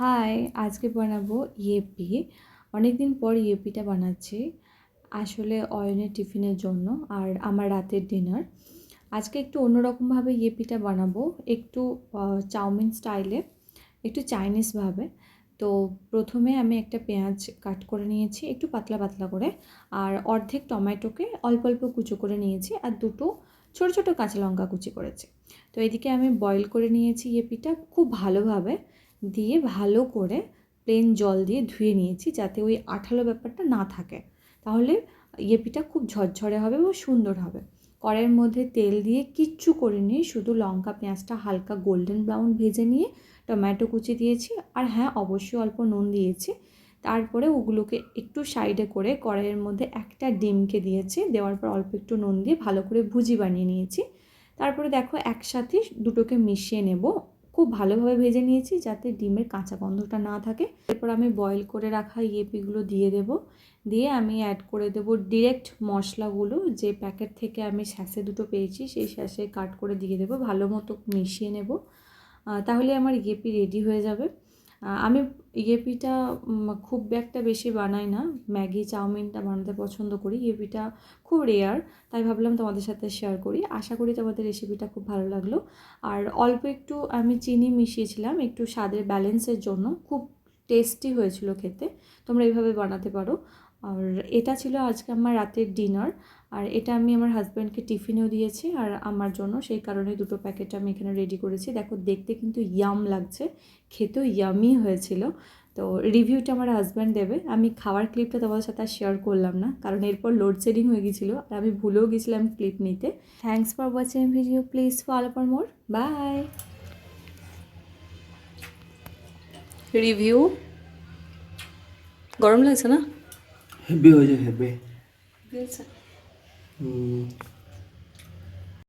High, আজকে বানাবো ইয়েপি অনেক দিন পর ইয়েপিটা বানাচ্ছি, আসলে অয়নের টিফিনের জন্য আর আমার রাতের ডিনার। আজকে একটু অন্যরকমভাবে ইয়েপিটা বানাবো, একটু চাউমিন স্টাইলে, একটু চাইনিজভাবে। তো প্রথমে আমি একটা পেঁয়াজ কাট করে নিয়েছি, একটু পাতলা পাতলা করে, আর অর্ধেক টমেটোকে অল্প অল্প কুচো করে নিয়েছি, আর দুটো ছোটো ছোটো কাঁচা লঙ্কা কুচি করেছি। তো এদিকে আমি বয়েল করে নিয়েছি ইয়েপিটা খুব ভালোভাবে দিয়ে ভালো করে প্লেন জল দিয়ে ধুয়ে নিয়েছি যাতে ওই আঠালো ব্যাপারটা না থাকে। তাহলে ইয়েপিটা খুব ঝরঝরে হবে এবং সুন্দর হবে। কড়াইয়ের মধ্যে তেল দিয়ে কিচ্ছু করে নিয়ে শুধু লঙ্কা, পেঁয়াজটা হালকা গোল্ডেন ব্রাউন ভেজে নিয়ে টমেটো কুচি দিয়েছি আর হ্যাঁ অবশ্যই অল্প নুন দিয়েছি। তারপরে ওগুলোকে একটু সাইডে করে কড়াইয়ের মধ্যে একটা ডিমকে দিয়েছি, দেওয়ার পর অল্প একটু নুন দিয়ে ভালো করে ভুজি বানিয়ে নিয়েছি। তারপরে দেখো একসাথে দুটোকে মিশিয়ে নেব। খুব ভালোভাবে ভেজে নিয়েছি যাতে ডিমের কাঁচা গন্ধটা না থাকে। এরপর আমি বয়েল করে রাখা ইয়েপিগুলো দিয়ে দেব। দিয়ে আমি অ্যাড করে দেব ডিরেক্ট মশলাগুলো। যে প্যাকেট থেকে আমি স্যাসে দুটো পেয়েছি, সেই স্যাসে কাট করে দিয়ে দেবো। ভালো মতো মিশিয়ে নেব। তাহলে আমার ইয়েপি রেডি হয়ে যাবে। আমি ইয়েপিটা খুব একটা বেশি বানাই না। ম্যাগি, চাউমিনটা বানাতে পছন্দ করি। ইয়েপিটা খুব রেয়ার তাই ভাবলাম তোমাদের সাথে শেয়ার করি। আশা করি তোমাদের রেসিপিটা খুব ভালো লাগল। আর অল্প একটু আমি চিনি মিশিয়েছিলাম, একটু স্বাদের ব্যালেন্সের জন্য। খুব টেস্টি হয়েছিল খেতে। তোমরা এইভাবে বানাতে পারো। আর এটা ছিল আজকে আমার রাতের ডিনার আর এটা আমি আমার হাজব্যান্ডকে টিফিনেও দিয়েছি আর আমার জন্য। সেই কারণে দুটো প্যাকেট আমি এখানে রেডি করেছি। দেখো, দেখতে কিন্তু ইয়াম লাগছে। খেতেও ইয়ামি হয়েছিল। তো রিভিউটা আমার হাজব্যান্ড দেবে। আমি খাওয়ার ক্লিপটা তোমাদের সাথে আর শেয়ার করলাম না। কারণ এরপর লোডশেডিং হয়ে গেছিল আর আমি ভুলেও গেছিলাম ক্লিপ নিতে। Thanks for watching video please follow for more bye review. গরম লাগছে না? হেভি হয়েছে হেভি